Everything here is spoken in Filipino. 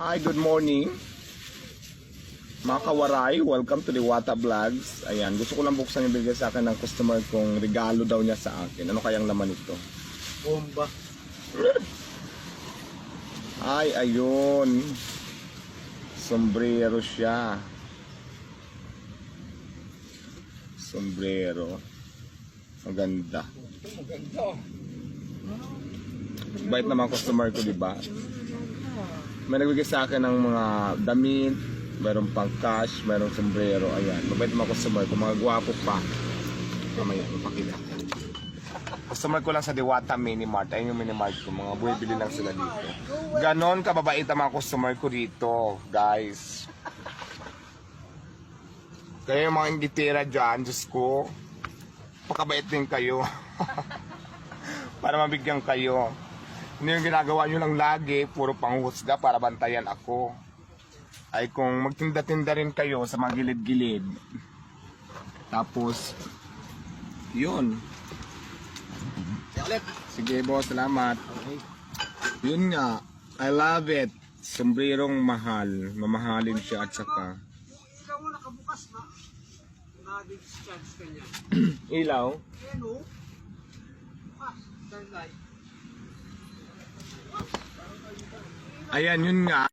Hi, good morning. Mga kawaray, welcome to the Wata Vlogs. Ayan, gusto ko lang buksan yung bigay sa akin ng customer kong regalo daw niya sa akin. Ano kayang laman ito? Bomba. Ay, ayun. Sombrero siya. Sombrero. Maganda. Maganda. Bait naman customer ko, di ba? May nagbigay sa akin ng mga damit, mayroong pang cash, mayroong sombrero, ayan. Mabait naman customer ko, mga gwapo pa. Mamaya, ipakita. Customer ko lang sa Diwata Mini Mart. Ayun yung mini mart ko. Mga buwibili lang sila dito. Ganon kababait ang mga customer ko dito, guys. Kaya yung mga ingitira dyan, Diyos ko, pakabait din kayo. para mabigyan kayo. Hindi yung ginagawa nyo lang lagi, puro panghusga para bantayan ako. Ay kung magtinda-tinda rin kayo sa mga gilid-gilid. Tapos, yun. Sige boss, salamat. Yun nga, I love it. Sombrerong mahal. Mamahalin siya at saka. Ikaw mo nakabukas na. Na-discharge ka niya. Ilaw? Ayan o. Bukas. Turn light. Ayan, yun nga.